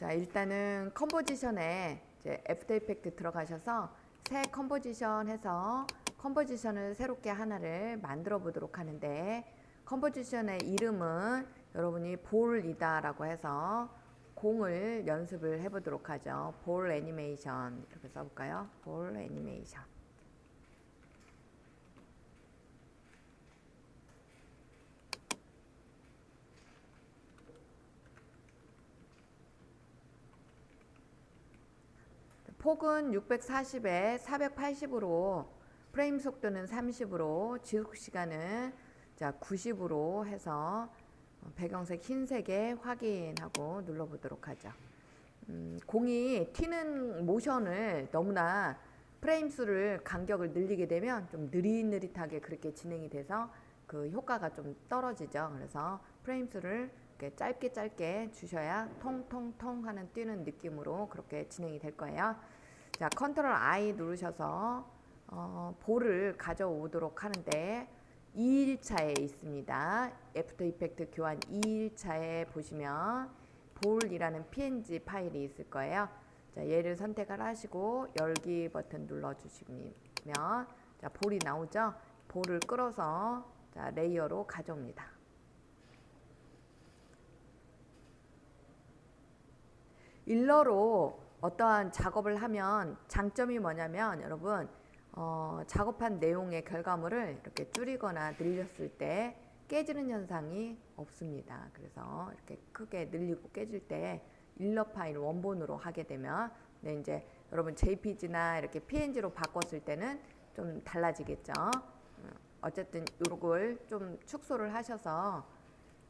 자, 일단은 컴포지션에 이제 애프터 이펙트 들어가셔서 새 컴포지션 해서 컴포지션을 새롭게 하나를 만들어 보도록 하는데 컴포지션의 이름은 여러분이 볼이다라고 해서 공을 연습을 해보도록 하죠. 볼 애니메이션 이렇게 써볼까요? 볼 애니메이션. 폭은 640에 480으로 프레임 속도는 30으로 지속 시간은 자 90으로 해서 어, 배경색 흰색에 확인하고 눌러보도록 하죠. 음, 공이 튀는 모션을 너무나 프레임 수를 간격을 늘리게 되면 좀 느릿느릿하게 그렇게 진행이 돼서 그 효과가 좀 떨어지죠. 그래서 프레임 수를 이렇게 짧게 짧게 주셔야 통통통 하는 뛰는 느낌으로 그렇게 진행이 될 거예요. 자, 컨트롤 I 누르셔서 어, 볼을 가져오도록 하는데 2일차에 있습니다. 애프터 이펙트 교환 2일차에 보시면 볼이라는 png 파일이 있을 거예요. 자, 얘를 선택을 하시고 열기 버튼 눌러 주시면 자, 볼이 나오죠? 볼을 끌어서 자, 레이어로 가져옵니다. 일러로 어떠한 작업을 하면 장점이 뭐냐면 여러분 어, 작업한 내용의 결과물을 이렇게 줄이거나 늘렸을 때 깨지는 현상이 없습니다. 그래서 이렇게 크게 늘리고 깨질 때 일러 파일 원본으로 하게 되면 네, 이제 여러분 JPG나 이렇게 PNG로 바꿨을 때는 좀 달라지겠죠. 어, 어쨌든 이걸 좀 축소를 하셔서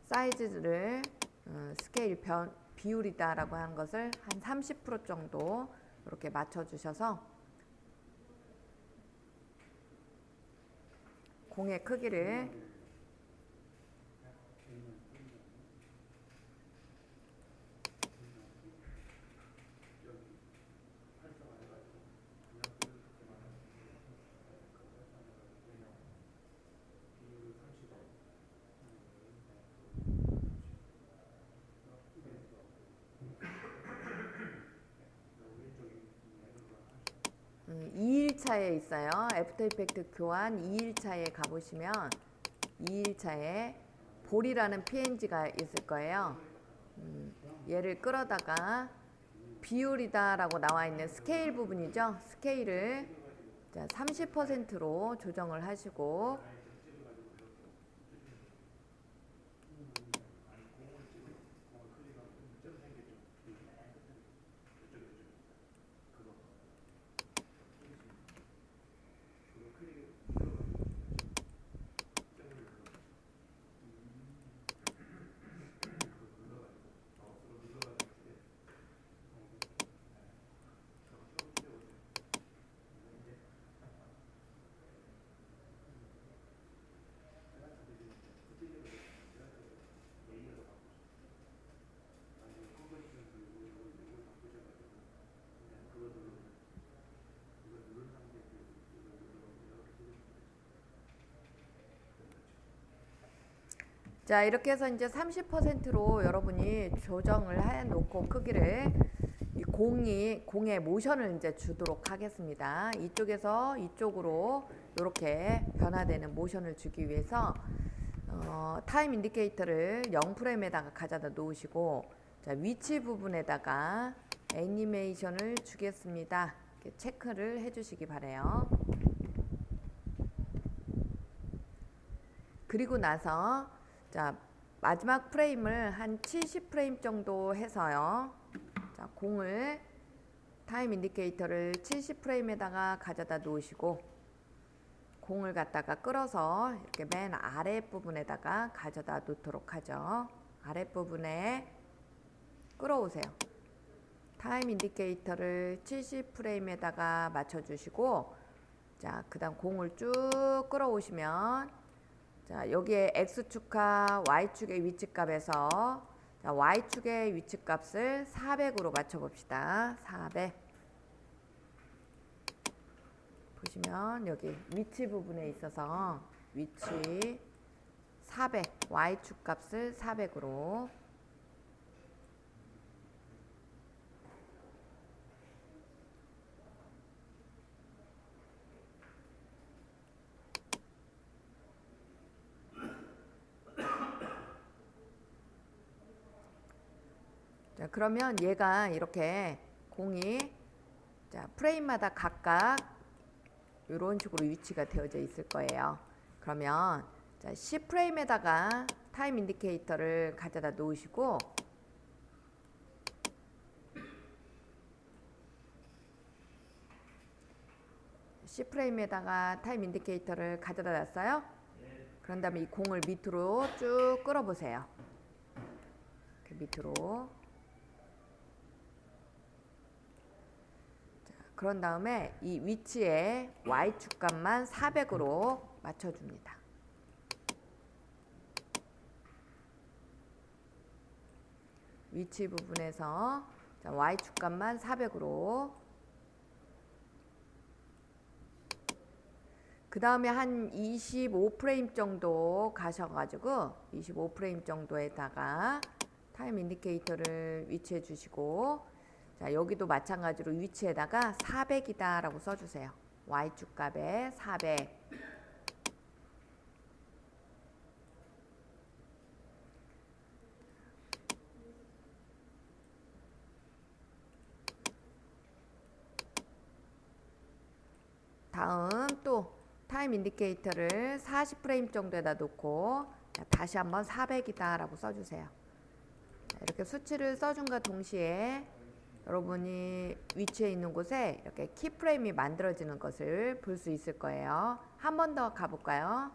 사이즈를 어, 스케일 변, 비율이다라고 하는 것을 한 30% 정도 이렇게 맞춰 주셔서 공의 크기를 음, 2일차에 있어요. 애프터 이펙트 교환 2일차에 가보시면 2일차에 볼이라는 PNG가 있을 거예요. 음, 얘를 끌어다가 비율이다라고 나와 있는 스케일 부분이죠. 스케일을 자, 30%로 조정을 하시고 자 이렇게 해서 이제 30%로 여러분이 조정을 해 놓고 크기를 이 공이 공의 모션을 이제 주도록 하겠습니다. 이쪽에서 이쪽으로 이렇게 변화되는 모션을 주기 위해서 어, 타임 인디케이터를 0 프레임에다가 가져다 놓으시고 자, 위치 부분에다가 애니메이션을 주겠습니다. 체크를 해주시기 바래요. 그리고 나서 자 마지막 프레임을 한 70프레임 정도 해서요. 자 공을 타임 인디케이터를 70프레임에다가 가져다 놓으시고 공을 갖다가 끌어서 이렇게 맨 아래 부분에다가 가져다 놓도록 하죠. 아래 부분에 끌어오세요. 타임 인디케이터를 70프레임에다가 맞춰주시고 자, 그 다음 공을 쭉 끌어오시면 자, 여기에 X축과 Y축의 위치값에서 자, Y축의 위치값을 400으로 맞춰봅시다. 400. 보시면 여기 위치 부분에 있어서 위치 400, Y축 값을 400으로 자, 그러면 얘가 이렇게 공이 자, 프레임마다 각각 이런 식으로 위치가 되어져 있을 거예요. 그러면 자, C 프레임에다가 타임 인디케이터를 가져다 놓으시고 C 프레임에다가 타임 인디케이터를 가져다 놨어요. 그런 다음에 이 공을 밑으로 쭉 끌어보세요. 밑으로. 자, 그런 다음에 이 위치에 Y축 값만 400으로 맞춰줍니다. 위치 부분에서 자, Y축 값만 400으로 그 다음에 한 25프레임 정도 가셔가지고 25프레임 정도에다가 타임 인디케이터를 위치해 주시고 자 여기도 마찬가지로 위치에다가 400이다 라고 써주세요 Y축 값에 400 다음 또 타임 인디케이터를 40프레임 정도에다 놓고 자, 다시 한번 400이다 라고 써주세요. 자, 이렇게 수치를 써준과 동시에 여러분이 위치해 있는 곳에 이렇게 키프레임이 만들어지는 것을 볼 수 있을 거예요. 한 번 더 가볼까요?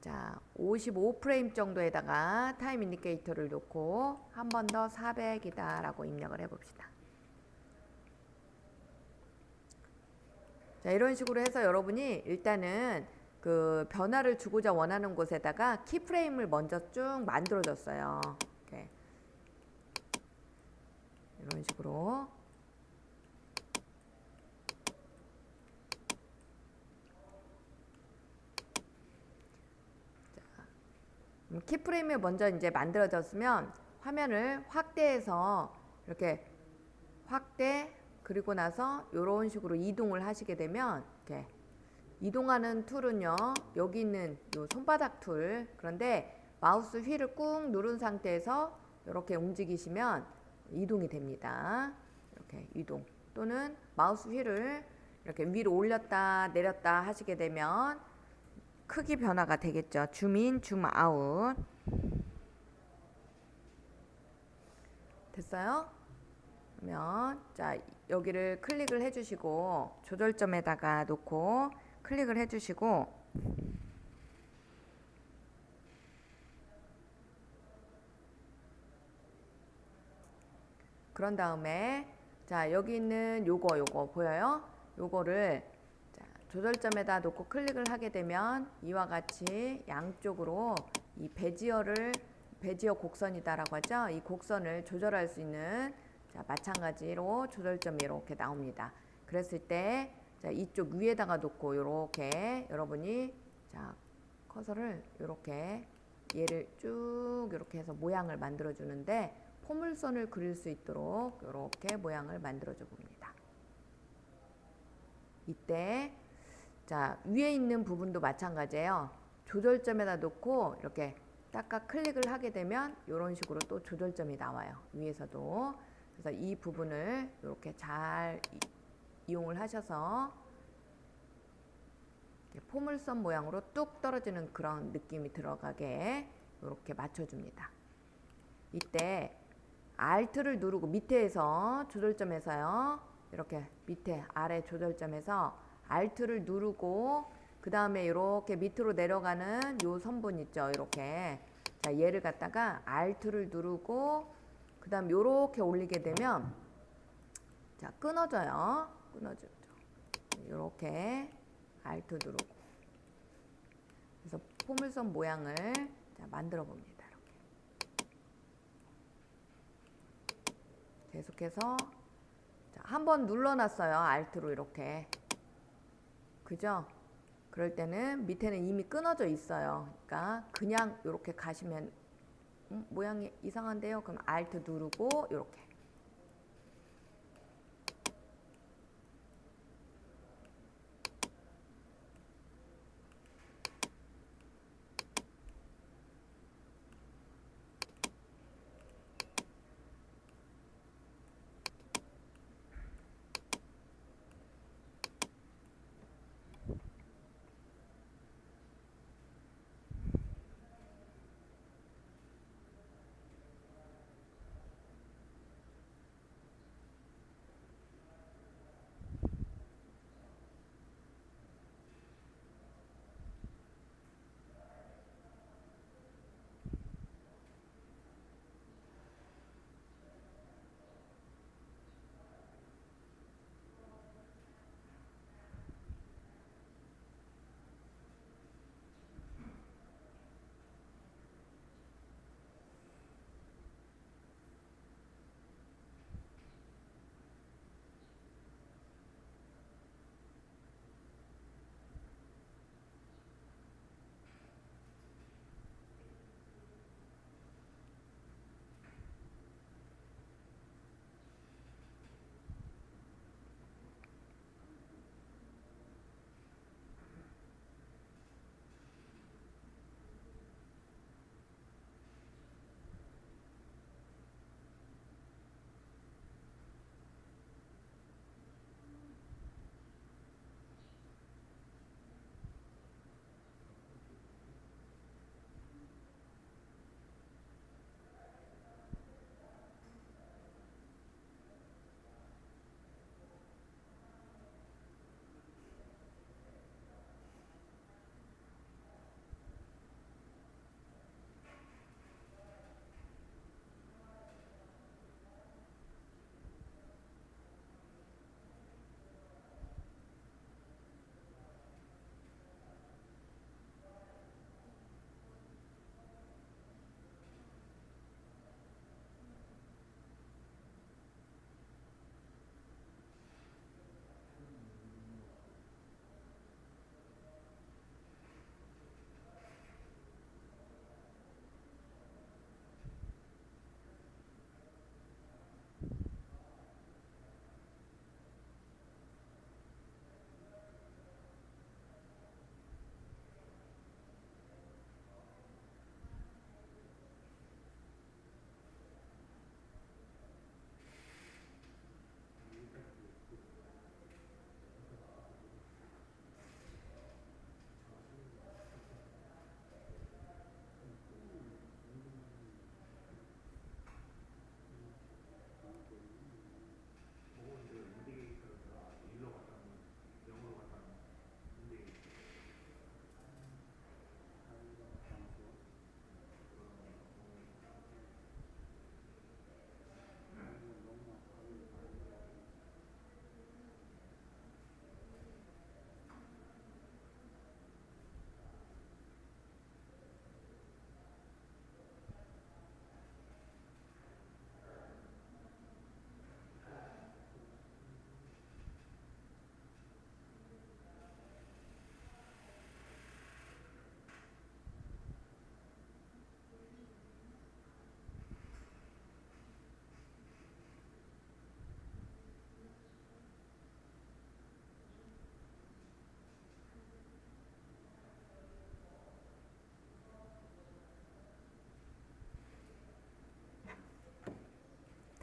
자, 55프레임 정도에다가 타임 인디케이터를 놓고 한 번 더 400이다 라고 입력을 해봅시다. 자, 이런 식으로 해서 여러분이 일단은 그 변화를 주고자 원하는 곳에다가 키프레임을 먼저 쭉 만들어 줬어요. 이런 식으로. 키프레임이 먼저 이제 만들어졌으면 화면을 확대해서 이렇게 확대 그리고 나서 이런 식으로 이동을 하시게 되면 이렇게 이동하는 툴은요 여기 있는 요 손바닥 툴 그런데 마우스 휠을 꾹 누른 상태에서 이렇게 움직이시면 이동이 됩니다. 이렇게 이동. 또는 마우스 휠을 이렇게 위로 올렸다 내렸다 하시게 되면 크기 변화가 되겠죠. 줌인 줌 아웃. 됐어요? 그러면 자 여기를 클릭을 해주시고 조절점에다가 놓고 클릭을 해주시고 그런 다음에 자 여기 있는 요거 요거 보여요? 요거를 자, 조절점에다 놓고 클릭을 하게 되면 이와 같이 양쪽으로 이 베지어를 베지어 곡선이다라고 하죠. 이 곡선을 조절할 수 있는 자, 마찬가지로 조절점이 이렇게 나옵니다. 그랬을 때 자, 이쪽 위에다가 놓고 이렇게 여러분이 자, 커서를 이렇게 얘를 쭉 이렇게 해서 모양을 만들어 주는데 포물선을 그릴 수 있도록 이렇게 모양을 만들어 줘 봅니다. 이때 자, 위에 있는 부분도 마찬가지예요. 조절점에다 놓고 이렇게 딱딱 클릭을 하게 되면 이런 식으로 또 조절점이 나와요. 위에서도. 그래서 이 부분을 이렇게 잘 이용을 하셔서 포물선 모양으로 뚝 떨어지는 그런 느낌이 들어가게 이렇게 맞춰줍니다. 이때 Alt를 누르고 밑에서 조절점에서요. 이렇게 밑에 아래 조절점에서 Alt를 누르고 그 다음에 이렇게 밑으로 내려가는 요 선분 있죠. 이렇게. 자 얘를 갖다가 Alt를 누르고 그 다음 요렇게 올리게 되면 자 끊어져요. 끊어지죠. 요렇게 Alt 누르고. 그래서 포물선 모양을 자, 만들어 봅니다 이렇게 계속해서 한 번 눌러놨어요. Alt로 이렇게. 그죠? 그럴 때는 밑에는 이미 끊어져 있어요. 그러니까 그냥 이렇게 가시면 음, 모양이 이상한데요. 그럼 Alt 누르고 이렇게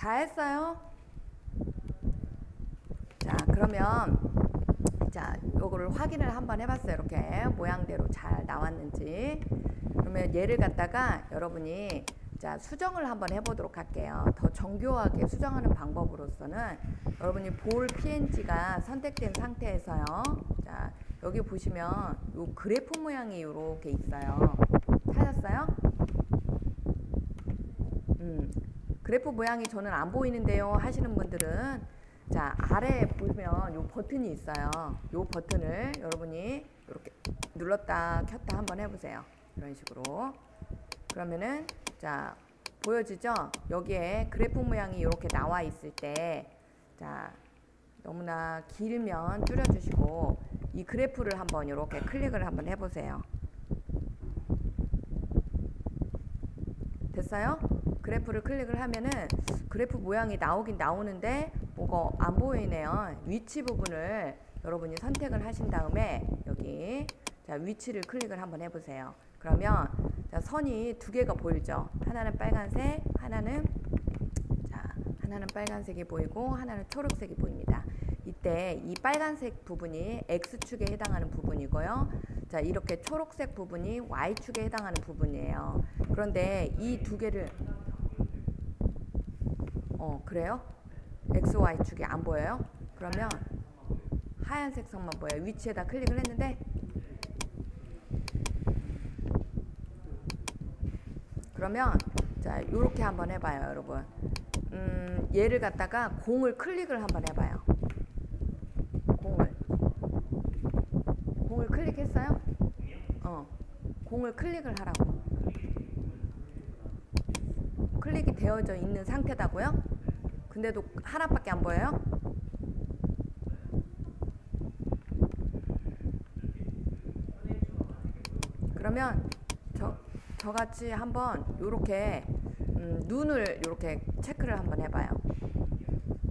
다 했어요? 자, 그러면 자, 요거를 확인을 한번 해봤어요. 이렇게 모양대로 잘 나왔는지. 그러면 얘를 갖다가 여러분이 자 수정을 한번 해보도록 할게요. 더 정교하게 수정하는 방법으로서는 여러분이 볼 PNG가 선택된 상태에서요. 자 여기 보시면 요 그래프 모양이 이렇게 있어요. 찾았어요? 음, 그래프 모양이 저는 안 보이는데요 하시는 분들은 자 아래에 보면 요 버튼이 있어요. 요 버튼을 여러분이 이렇게 눌렀다 켰다 한번 해보세요. 이런 식으로 그러면은 자 보여지죠? 여기에 그래프 모양이 이렇게 나와 있을 때자 너무나 길면 줄여주시고 이 그래프를 한번 이렇게 클릭을 한번 해보세요. 됐어요? 그래프를 클릭을 하면은 그래프 모양이 나오긴 나오는데 뭐가 안 보이네요. 위치 부분을 여러분이 선택을 하신 다음에 여기 자 위치를 클릭을 한번 해보세요. 그러면 자 선이 두 개가 보이죠. 하나는 빨간색, 하나는 자 하나는 빨간색이 보이고 하나는 초록색이 보입니다. 이때 이 빨간색 부분이 x축에 해당하는 부분이고요. 자 이렇게 초록색 부분이 y축에 해당하는 부분이에요. 그런데 이 두 개를 어 그래요? x, y 축이 안 보여요? 그러면 하얀색 선만 보여요. 위치에다 클릭을 했는데 그러면 자 요렇게 한번 해 봐요, 여러분. 음, 얘를 갖다가 공을 클릭을 한번 해 봐요. 공을 공을 클릭했어요? 어, 공을 클릭을 하라고. 클릭이 되어져 있는 상태다고요? 근데도 하나밖에 안 보여요? 그러면 저 저같이 한번 요렇게 음, 눈을 요렇게 체크를 한번 해봐요.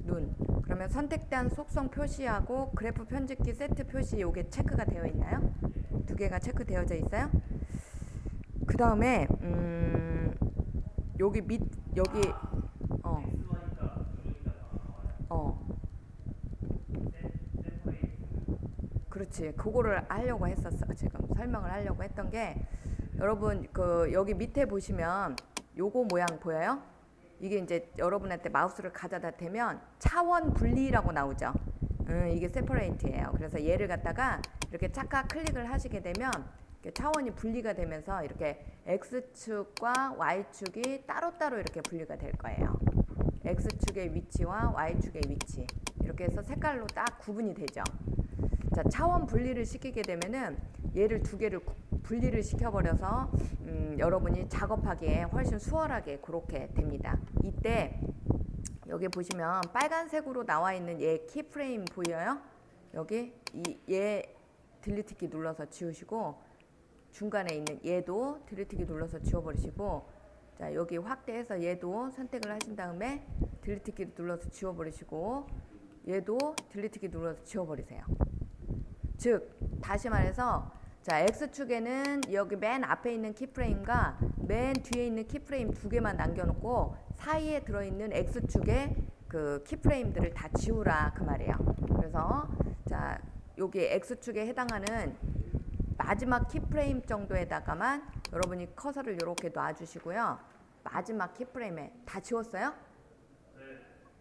눈. 그러면 선택된 속성 표시하고 그래프 편집기 세트 표시 요게 체크가 되어 있나요? 두 개가 체크되어져 있어요? 그 다음에 음, 여기 밑 여기 어. 어. 그렇지. 그거를 하려고 했었어. 지금 설명을 하려고 했던 게 여러분 그 여기 밑에 보시면 요거 모양 보여요? 이게 이제 여러분한테 마우스를 가져다 대면 차원 분리라고 나오죠. 음, 이게 세퍼레이트예요. 그래서 얘를 갖다가 이렇게 착각 클릭을 하시게 되면 차원이 분리가 되면서 이렇게 x축과 y축이 따로따로 이렇게 분리가 될 거예요. x축의 위치와 y축의 위치. 이렇게 해서 색깔로 딱 구분이 되죠. 자, 차원 분리를 시키게 되면은 얘를 두 개를 구- 분리를 시켜버려서 음, 여러분이 작업하기에 훨씬 수월하게 그렇게 됩니다. 이때 여기 보시면 빨간색으로 나와 있는 얘 키프레임 보여요? 여기 이 얘 딜리트 키 눌러서 지우시고 중간에 있는 얘도 딜리트 키 눌러서 지워버리시고 자 여기 확대해서 얘도 선택을 하신 다음에 딜리트키 눌러서 지워버리시고 얘도 딜리트 키 눌러서 지워버리세요. 즉 다시 말해서 자 x축에는 여기 맨 앞에 있는 키프레임과 맨 뒤에 있는 키프레임 두 개만 남겨놓고 사이에 들어있는 x축의 그 키프레임들을 다 지우라 그 말이에요. 그래서 자 여기 x축에 해당하는 마지막 키프레임 정도에다가만 여러분이 커서를 이렇게 놔주시고요. 마지막 키프레임에 다 지웠어요?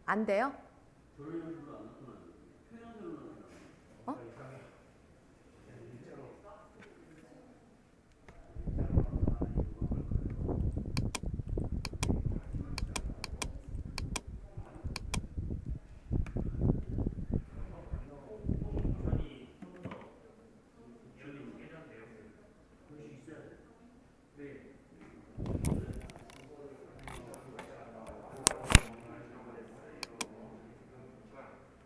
안 돼요?